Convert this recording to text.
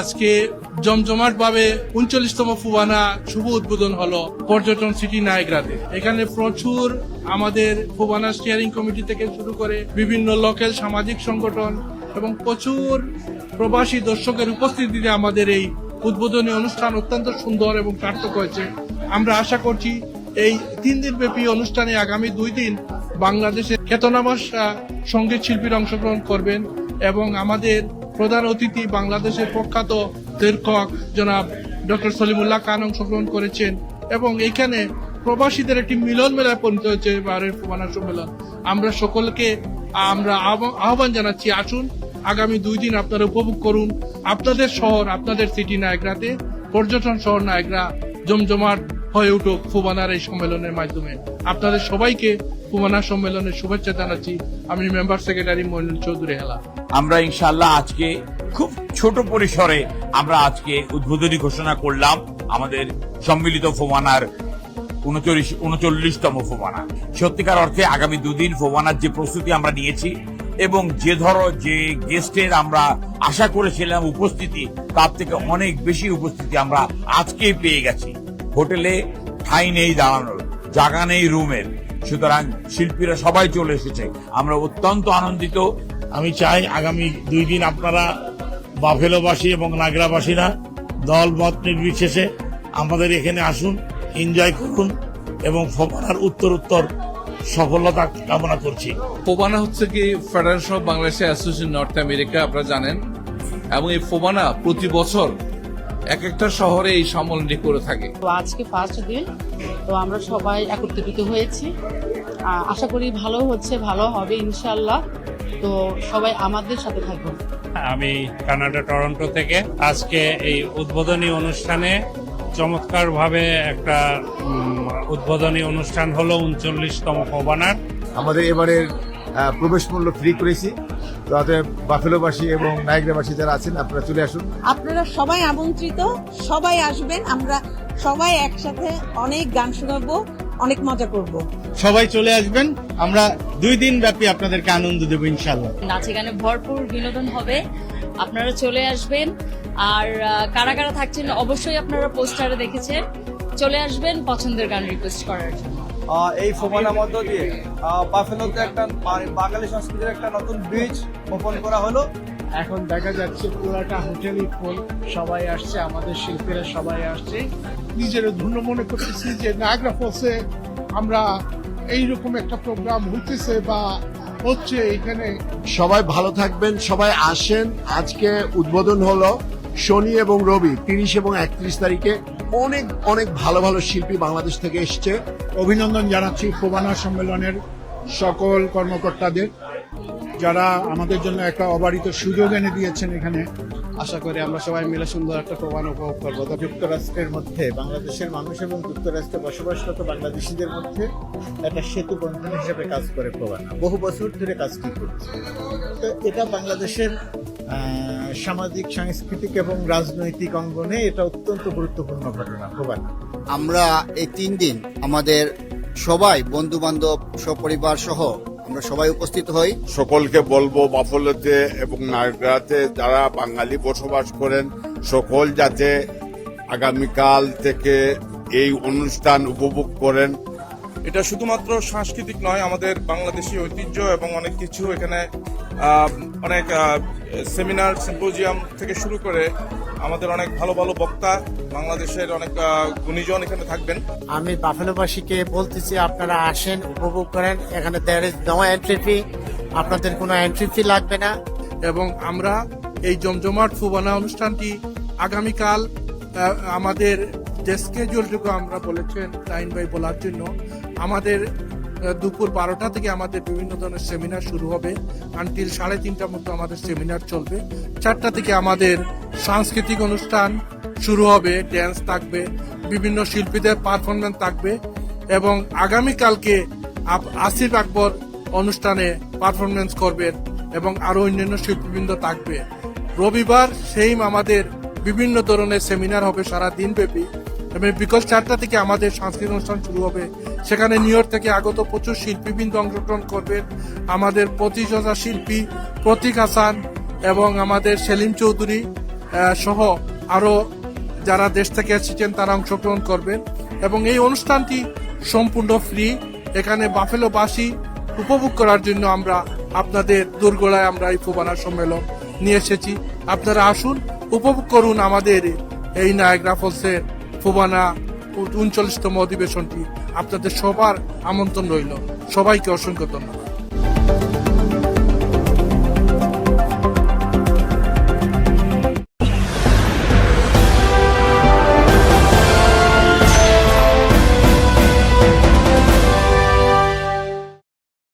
আজকে জমজমাট ভাবে উনচল্লিশতম ফুবানা শুভ উদ্বোধন হলো পর্যটন সিটি নায়গ্রাতে। এখানে প্রচুর আমাদের ফুবানা স্টিয়ারিং কমিটি থেকে শুরু করে বিভিন্ন লোকাল সামাজিক সংগঠন এবং প্রচুর প্রবাসী দর্শকের উপস্থিতিতে আমাদের এই উদ্বোধনী অনুষ্ঠান অত্যন্ত সুন্দর এবং সার্থক হয়েছে। আমরা আশা করছি এই তিন দিন ব্যাপী অনুষ্ঠানে আগামী দুই দিন বাংলাদেশের খ্যাতনামা সংগীত শিল্পীরা অংশগ্রহণ করবেন এবং আমাদের প্রধান অতিথি বাংলাদেশের প্রখ্যাত লেখক জনাব ডক্টর সলিমুল্লাহ খান অংশগ্রহণ করেছেন এবং এখানে প্রবাসীদের একটি মিলন মেলায় পরিণত হয়েছে এবারের ফুবানা সম্মেলন। আমরা সকলকে, আমরা আহ্বান জানাচ্ছি, আসুন, আগামী দুই দিন আপনারা উপভোগ করুন। আপনাদের শহর, আপনাদের সিটি নায়গ্রাতে পর্যটন শহর নায়গ্রা জমজমাট হয়ে উঠুক, ফুবানার এই সম্মেলনের মাধ্যমে। আপনাদের সবাইকে ফুবানা সম্মেলনের শুভেচ্ছা জানাচ্ছি। আমি মেম্বার সেক্রেটারি মইনুল চৌধুরী হেলা। আমরা ইনশাল্লাহ আজকে খুব ছোট পরিসরে আমরা আজকে উদ্বোধনী ঘোষণা করলাম আমাদের সম্মিলিত ফোমানার উনচল্লিশ, উনচল্লিশতম ফোমানা সত্যিকার অর্থে আগামী দুদিন ফোমানার যে প্রস্তুতি আমরা নিয়েছি এবং যে ধরো যে গেস্টের আমরা আশা করেছিলাম উপস্থিতি, তার থেকে অনেক বেশি উপস্থিতি আমরা আজকেই পেয়ে গেছি। হোটেলে ঠাই নেই দাঁড়ানোর, জায়গা নেই রুমের। সুতরাং শিল্পীরা সবাই চলে এসেছে। আমরা অত্যন্ত আনন্দিত। আমি চাই আগামী দুই দিন আপনারা বাফেলোবাসী এবং নাগরাবাসীরা দল মত নির্বিশেষে আমাদের এখানে আসুন, এনজয় করুন এবং ফোপানার উত্তর উত্তর সফলতা কামনা করছি। ফোবানা হচ্ছে কি federation of Bangladesh association north America, আপনারা জানেন। এবং এই ফোবানা প্রতি বছর এক একটা শহরে এই সম্মেলনটি করে থাকে। তো আজকে ফার্স্ট দিন তো আমরা সবাই একত্রিত হয়েছি। আশা করি ভালো হচ্ছে ভালো হবে ইনশাল্লাহ তো সবাই আমাদের সাথে থাকবেন। আমি কানাডা টরন্টো থেকে আজকে এই উদ্বোধনী অনুষ্ঠানে চমৎকারভাবে একটা উদ্বোধনী অনুষ্ঠান হলো উনচল্লিশতম ফোবানার আমাদের এবারে প্রবেশ মূল্য ফ্রি করেছি। অতএব বাফেলোবাসী এবং নায়গ্রাবাসী যারা আছেন আপনারা চলে আসুন। আপনারা সবাই আমন্ত্রিত সবাই আসবেন আমরা সবাই একসাথে অনেক গান শোনাবো অনেক মজা করব। সবাই চলে আসবেন আমরা দুই দিন ব্যাপী আপনাদেরকে আনন্দ দেবো ইনশাল্লাহ নাচে গানে ভরপুর বিনোদন হবে আপনারা চলে আসবেন আর কারা কারা থাকছেন অবশ্যই আপনারা পোস্টারে দেখেছেন চলে আসবেন পছন্দের গান রিকোয়েস্ট করার জন্য। এই ফোমানার মধ্য দিয়ে বাফেলোতে একটা বাঙালি সংস্কৃতির একটা নতুন বীজ বপন করা হলো। এখন দেখা যাচ্ছে পুরাটা হোটেলই ফুল সবাই আসছে আমাদের শিল্পীরা সবাই আসছে। নিজের ধন্য মনে করতেছি যে নায়গ্রা ফলসে আমরা এইরকম একটা প্রোগ্রাম হইতেছে বা হচ্ছে এখানে। সবাই ভালো থাকবেন সবাই আসেন। আজকে উদ্বোধন হলো শনি এবং রবি তিরিশ এবং একত্রিশ তারিখে। অনেক অনেক ভালো ভালো শিল্পী বাংলাদেশ থেকে এসছে। অভিনন্দন জানাচ্ছি প্রবানা সম্মেলনের সকল কর্মকর্তাদের, যারা আমাদের জন্য একটা অবারিত সুযোগ এনে দিয়েছেন এখানে। আশা করি আমরা সবাই মিলে সুন্দর একটা প্রমাণ উপভোগ করব। যুক্তরাষ্ট্রের মধ্যে বাংলাদেশের মানুষ এবং যুক্তরাষ্ট্রে বসবাসরত বাংলাদেশিদের মধ্যে একটা সেতু বন্ধন হিসেবে কাজ করে প্রবানা। বহু বছর ধরে কাজটি করছে। তো এটা বাংলাদেশের সামাজিক সাংস্কৃতিক এবং রাজনৈতিক অঙ্গনে এটা অত্যন্ত গুরুত্বপূর্ণ ঘটনা প্রবানা। আমরা এই তিন দিন আমাদের সবাই বন্ধু বান্ধব সপরিবার সহ আমরা সবাই উপস্থিত হই। সকলকে বলব বাফলোতে এবং নাগরাতে যারা বাঙালি বসবাস করেন সকল যাতে আগামীকাল থেকে এই অনুষ্ঠান উপভোগ করেন। এটা শুধুমাত্র সাংস্কৃতিক নয় আমাদের বাংলাদেশি ঐতিহ্য এবং অনেক কিছু এখানে অনেক সেমিনার সিম্পোজিয়াম থেকে শুরু করে আমাদের অনেক ভালো ভালো বক্তা বাংলাদেশের অনেক গুণীজন এখানে থাকবেন। আমি বাফেলোবাসীকে বলতেছি আপনারা আসেন উপভোগ করেন। এখানে there is no entry fee আপনাদের কোনো এন্ট্রি ফি লাগবে না। এবং আমরা এই জমজমাট ফুবানা অনুষ্ঠানটি আগামীকাল আমাদের যে স্কেজুলটুকু আমরা বলেছেন টাইম বাই বলার জন্য আমাদের দুপুর বারোটা থেকে আমাদের বিভিন্ন ধরনের সেমিনার শুরু হবে। আনটিল সাড়ে তিনটার মধ্যে আমাদের সেমিনার চলবে। চারটা থেকে আমাদের সাংস্কৃতিক অনুষ্ঠান শুরু হবে ড্যান্স থাকবে, বিভিন্ন শিল্পীদের পারফরমেন্স থাকবে এবং আগামীকালকে আসিফ আকবর অনুষ্ঠানে পারফরমেন্স করবেন এবং আরও অন্যান্য শিল্পীবৃন্দ থাকবে। রবিবার সেইম আমাদের বিভিন্ন ধরনের সেমিনার হবে সারা দিন ব্যাপী এবং বিকেল চারটা থেকে আমাদের সাংস্কৃতিক অনুষ্ঠান শুরু হবে। সেখানে নিউ ইয়র্ক থেকে আগত প্রচুর শিল্পীবৃন্দ অংশগ্রহণ করবেন। আমাদের প্রতিষ্ঠাতা শিল্পী প্রতীক হাসান এবং আমাদের সেলিম চৌধুরী সহ আরও যারা দেশ থেকে এসেছেন তারা অংশগ্রহণ করবেন। এবং এই অনুষ্ঠানটি সম্পূর্ণ ফ্রি। এখানে বাফেলোবাসী উপভোগ করার জন্য আমরা আপনাদের দুর্গোড়ায় আমরা এই ফুবানা সম্মেলন নিয়ে এসেছি। আপনারা আসুন, উপভোগ করুন আমাদের এই নায়গ্রা ফলসের ফুবানা উনচল্লিশতম অধিবেশনটি আপনাদের সবার আমন্ত্রণ রইল। সবাইকে অসংখ্য ধন্যবাদ।